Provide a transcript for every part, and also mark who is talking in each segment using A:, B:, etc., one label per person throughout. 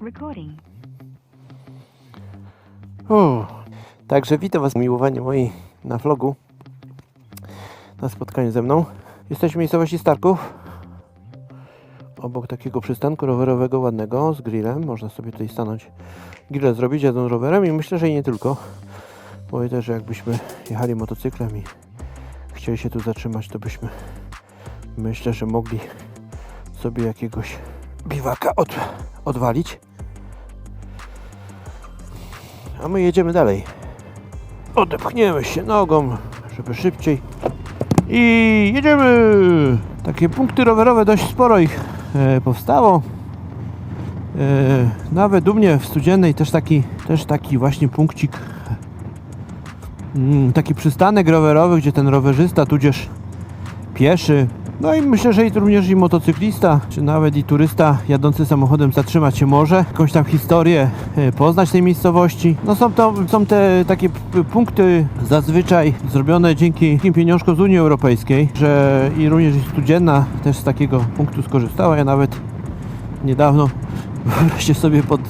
A: Recording.
B: Także witam Was, miłowanie moi na vlogu. Na spotkaniu ze mną. Jesteśmy w miejscowości Starków. Obok takiego przystanku rowerowego ładnego z grillem. Można sobie tutaj stanąć, grillę zrobić jadąc rowerem i myślę, że i nie tylko. Bo też, że jakbyśmy jechali motocyklem i chcieli się tu zatrzymać, to byśmy myślę, że mogli sobie jakiegoś biwaka od, odwalić. A my jedziemy dalej. Odepchniemy się nogą, żeby szybciej. I jedziemy! Takie punkty rowerowe dość sporo ich e, powstało. E, nawet u mnie w Studziennej też taki, też taki właśnie punkcik mm, taki przystanek rowerowy, gdzie ten rowerzysta tudzież pieszy no i myślę, że i również i motocyklista, czy nawet i turysta jadący samochodem zatrzymać się może, jakąś tam historię e, poznać tej miejscowości. No są to są te takie punkty zazwyczaj zrobione dzięki pieniążkom z Unii Europejskiej, że i również Studzienna też z takiego punktu skorzystała. Ja nawet niedawno wreszcie sobie pod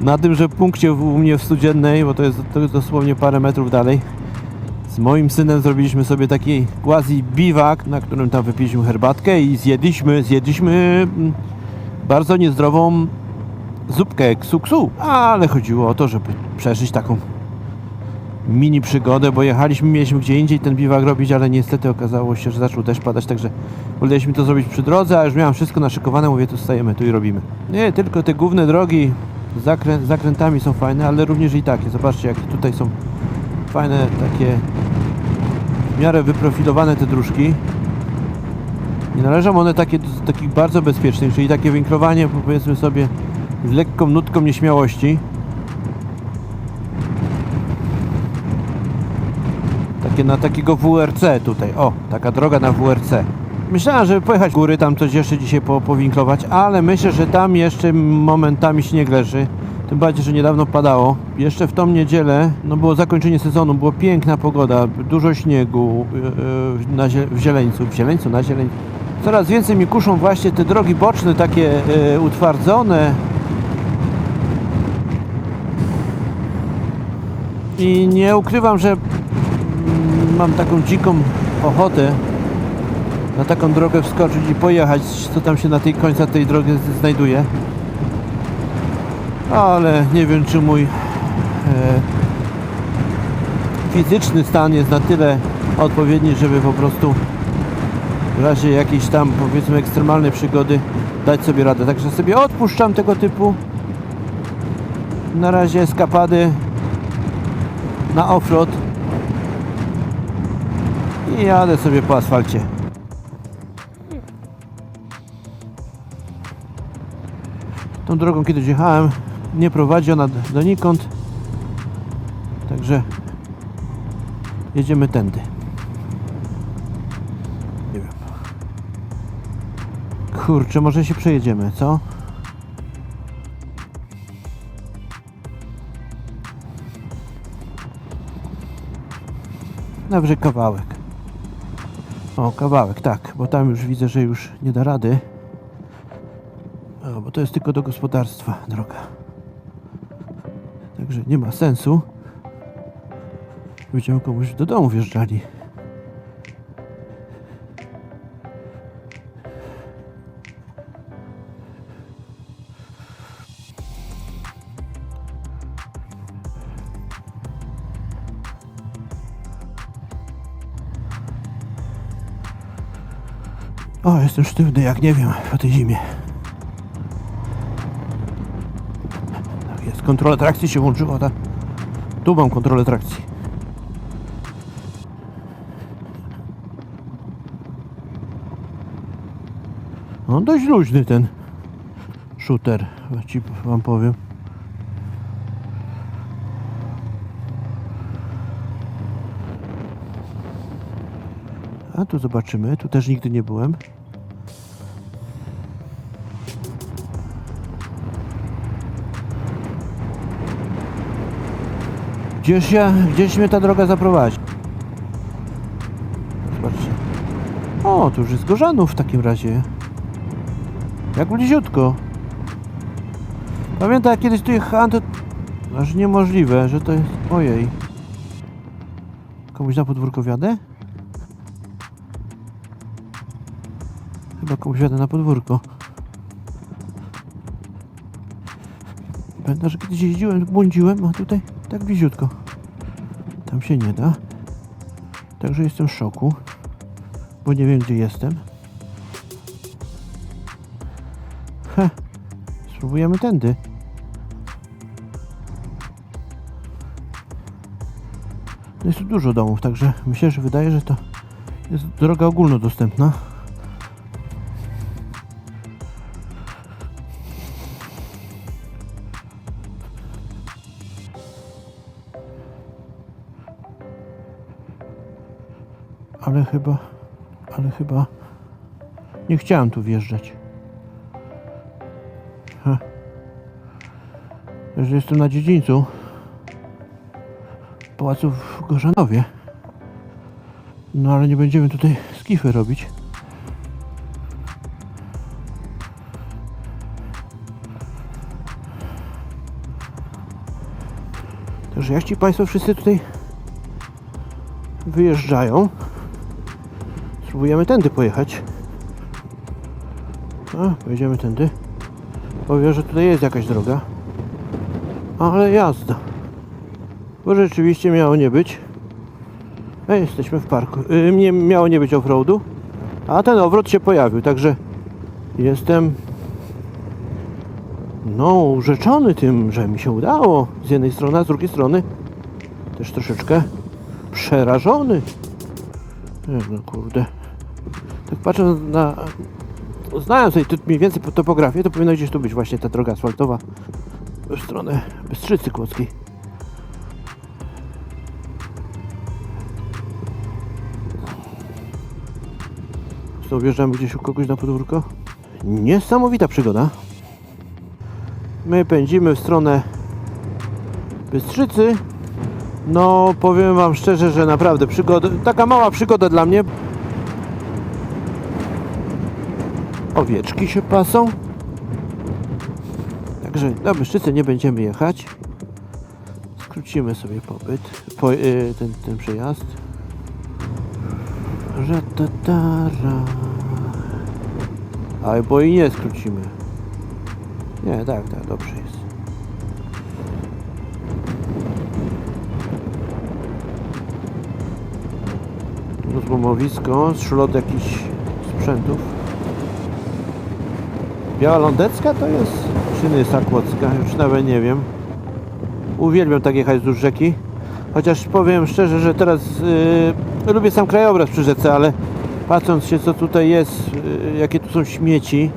B: na tymże punkcie u u mnie w Studziennej, bo to jest, to jest dosłownie parę metrów dalej, moim synem zrobiliśmy sobie taki quasi biwak, na którym tam wypiliśmy herbatkę i zjedliśmy, zjedliśmy mm, bardzo niezdrową zupkę ksu-ksu. Ale chodziło o to, żeby przeżyć taką mini przygodę, bo jechaliśmy, mieliśmy gdzie indziej ten biwak robić, ale niestety okazało się, że zaczął deszcz padać, także woleliśmy to zrobić przy drodze, a już miałem wszystko naszykowane, mówię, tu stajemy, tu i robimy. Nie, tylko te główne drogi zakrę- zakrętami są fajne, ale również i takie. Zobaczcie, jakie tutaj są fajne takie w miarę wyprofilowane te dróżki. I należą one takie do takich bardzo bezpiecznych, czyli takie winklowanie powiedzmy sobie z lekką nutką nieśmiałości. Takie na takiego WRC tutaj. O, taka droga na WRC. Myślałem, żeby pojechać góry, tam coś jeszcze dzisiaj po, powinklować, ale myślę, że tam jeszcze momentami śnieg leży. Tym bardziej, że niedawno padało. Jeszcze w tą niedzielę, no było zakończenie sezonu, było piękna pogoda, dużo śniegu yy, na zie- w Zieleńcu, w Zieleńcu, na Zieleńcu. Coraz więcej mi kuszą właśnie te drogi boczne, takie yy, utwardzone. I nie ukrywam, że mm, mam taką dziką ochotę na taką drogę wskoczyć i pojechać, co tam się na tej końca tej drogi znajduje. Ale nie wiem, czy mój e, fizyczny stan jest na tyle odpowiedni, żeby po prostu w razie jakiejś tam powiedzmy ekstremalnej przygody dać sobie radę. Także sobie odpuszczam tego typu na razie eskapady na offroad i jadę sobie po asfalcie. Tą drogą kiedyś jechałem, nie prowadzi ona donikąd, także jedziemy tędy. Nie wiem. Kurczę, może się przejedziemy, co? Najwyżej kawałek. O, kawałek, tak, bo tam już widzę, że już nie da rady. O, bo to jest tylko do gospodarstwa droga. Także nie ma sensu. Będziemy komuś do domu wjeżdżali. O, jestem sztywny jak nie wiem po tej zimie. Kontrola trakcji się włączyła, tak? Tu mam kontrolę trakcji. No dość luźny ten shooter, ci wam powiem. A tu zobaczymy, tu też nigdy nie byłem. Gdzież ja, gdzieś mnie ta droga zaprowadzi? Zobaczcie. O, tu już jest Gorzanów w takim razie. Jak bliziutko. Pamiętam jak kiedyś tu jechałem, to aż niemożliwe, że to jest... Ojej. Komuś na podwórko wiadę? Chyba komuś wiadę na podwórko. Pamiętam, że kiedyś jeździłem, błądziłem, a tutaj tak bliziutko. Tam się nie da. Także jestem w szoku, bo nie wiem gdzie jestem. Heh, spróbujemy tędy. Jest tu dużo domów, także myślę, że wydaje, że to jest droga ogólnodostępna. Ale chyba, ale chyba nie chciałem tu wjeżdżać. Ha. Jestem na dziedzińcu pałacu w Gorzanowie. No ale nie będziemy tutaj skify robić. Także jak ci Państwo wszyscy tutaj wyjeżdżają, spróbujemy tędy pojechać. A, pojedziemy tędy. Powiem, że tutaj jest jakaś droga. Ale jazda. Bo rzeczywiście miało nie być. A jesteśmy w parku. Yy, nie, miało nie być offroadu. A ten offroad się pojawił, także jestem no urzeczony tym, że mi się udało z jednej strony, a z drugiej strony też troszeczkę przerażony. No kurde. Patrzę na... Znając sobie tu mniej więcej topografię, to powinno gdzieś tu być właśnie ta droga asfaltowa w stronę Bystrzycy Kłodzkiej. Znowu wjeżdżamy gdzieś u kogoś na podwórko. Niesamowita przygoda. My pędzimy w stronę Bystrzycy. No, powiem Wam szczerze, że naprawdę przygoda, taka mała przygoda dla mnie. Owieczki się pasą. Także na Bystrzycę nie będziemy jechać. Skrócimy sobie pobyt, po, y, ten, ten przejazd. Ratatara. Albo i nie skrócimy. Nie, tak, tak, dobrze jest. Rozłomowisko, szlot jakichś sprzętów. Biała Lądecka to jest, czy Nysa Kłodzka, już nawet nie wiem. Uwielbiam tak jechać wzdłuż rzeki. Chociaż powiem szczerze, że teraz yy, lubię sam krajobraz przy rzece, ale patrząc się co tutaj jest, yy, jakie tu są śmieci,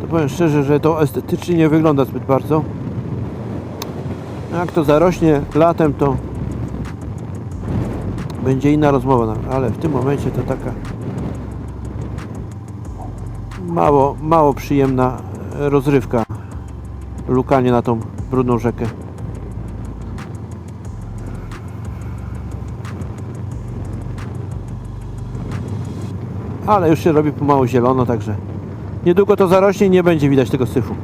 B: to powiem szczerze, że to estetycznie nie wygląda zbyt bardzo. Jak to zarośnie latem, to będzie inna rozmowa, no, ale w tym momencie to taka mało, mało przyjemna rozrywka lukanie na tą brudną rzekę. Ale już się robi pomału zielono, także niedługo to zarośnie i nie będzie widać tego syfu.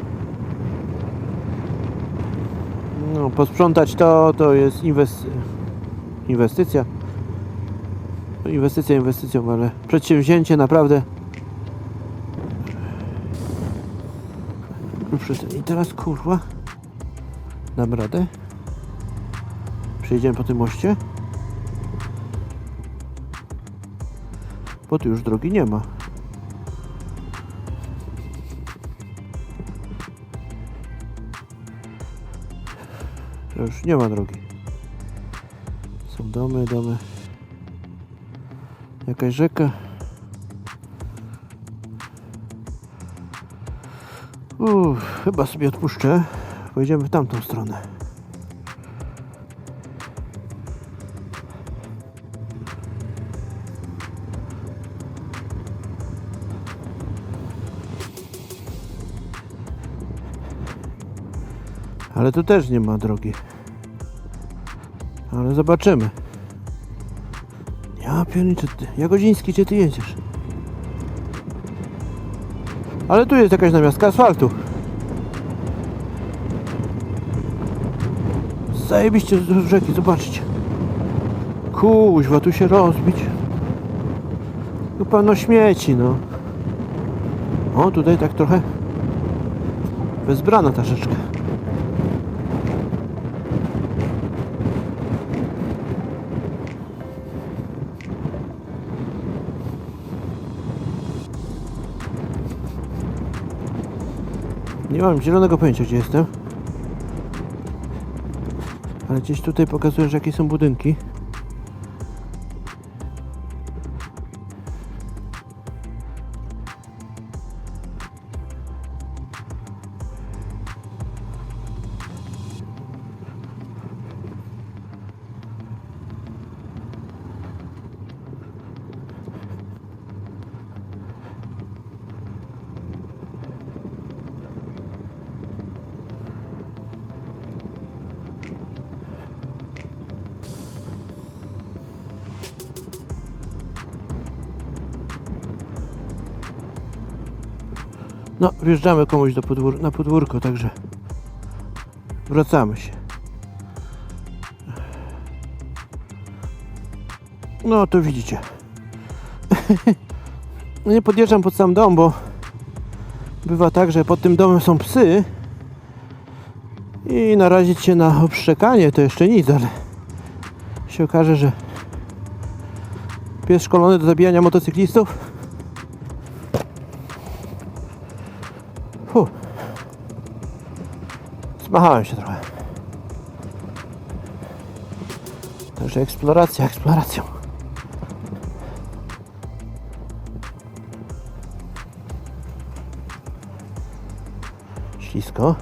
B: No, posprzątać to, to jest inwest... inwestycja. Inwestycja inwestycją, ale przedsięwzięcie naprawdę I teraz kurwa Dam radę. Przejedziemy po tym moście. Bo tu już drogi nie ma. Już nie ma drogi. Są domy, domy. Jakaś rzeka Uff, chyba sobie odpuszczę. Pojedziemy w tamtą stronę. Ale tu też nie ma drogi. Ale zobaczymy. Ja pierniczę, ty. Jagodziński, gdzie ty jedziesz? Ale tu jest jakaś namiastka asfaltu. Zajebiście z rzeki, zobaczcie. Kuźwa, tu się rozbić. Tu pełno śmieci, no. O, tutaj tak trochę wezbrana ta rzeczka. Nie mam zielonego pojęcia, gdzie jestem. Ale gdzieś tutaj pokazuje, że jakie są budynki. No, wjeżdżamy komuś do podwór na podwórko, także wracamy się. No, to widzicie. No nie podjeżdżam pod sam dom, bo bywa tak, że pod tym domem są psy i narazić się na obszczekanie to jeszcze nic, ale się okaże, że pies szkolony do zabijania motocyklistów Zmachałem się trochę. Także eksploracja, eksploracją. Ślisko.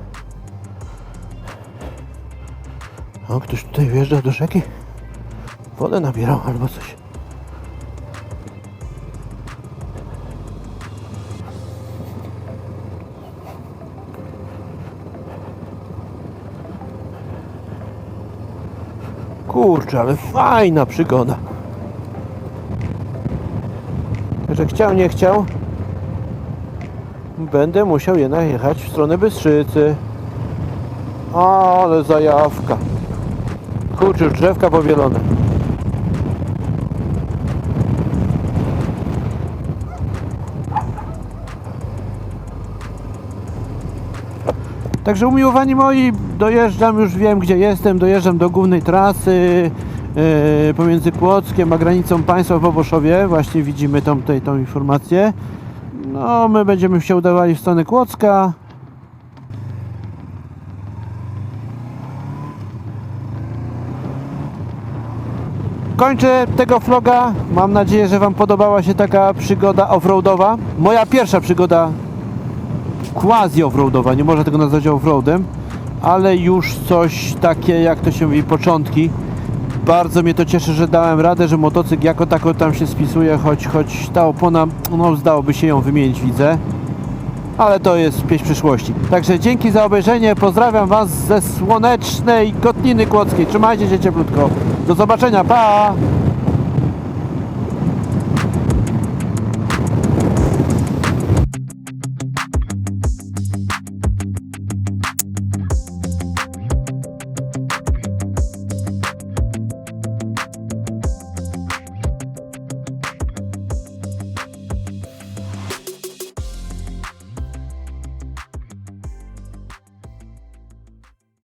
B: O, ktoś tutaj wjeżdża do rzeki. Wodę nabierał albo coś. Kurczę, ale fajna przygoda. Że chciał, nie chciał. Będę musiał jednak jechać w stronę Bystrzycy. Ale zajawka. Kurczę, już drzewka powielone. Także umiłowani moi, dojeżdżam, już wiem gdzie jestem, dojeżdżam do głównej trasy yy, pomiędzy Kłodzkiem a granicą państwa w Boboszowie. Właśnie widzimy tą, tutaj tą informację. No, my będziemy się udawali w stronę Kłodzka. Kończę tego vloga. Mam nadzieję, że Wam podobała się taka przygoda offroadowa. Moja pierwsza przygoda quasi offroadowa, nie można tego nazwać offroadem, ale już coś takie, jak to się mówi, początki. Bardzo mnie to cieszy, że dałem radę, że motocykl jako tako tam się spisuje, choć, choć ta opona, no zdałoby się ją wymienić, widzę. Ale to jest pieśń przyszłości. Także dzięki za obejrzenie, pozdrawiam Was ze słonecznej Kotniny Kłodzkiej. Trzymajcie się cieplutko. Do zobaczenia, pa!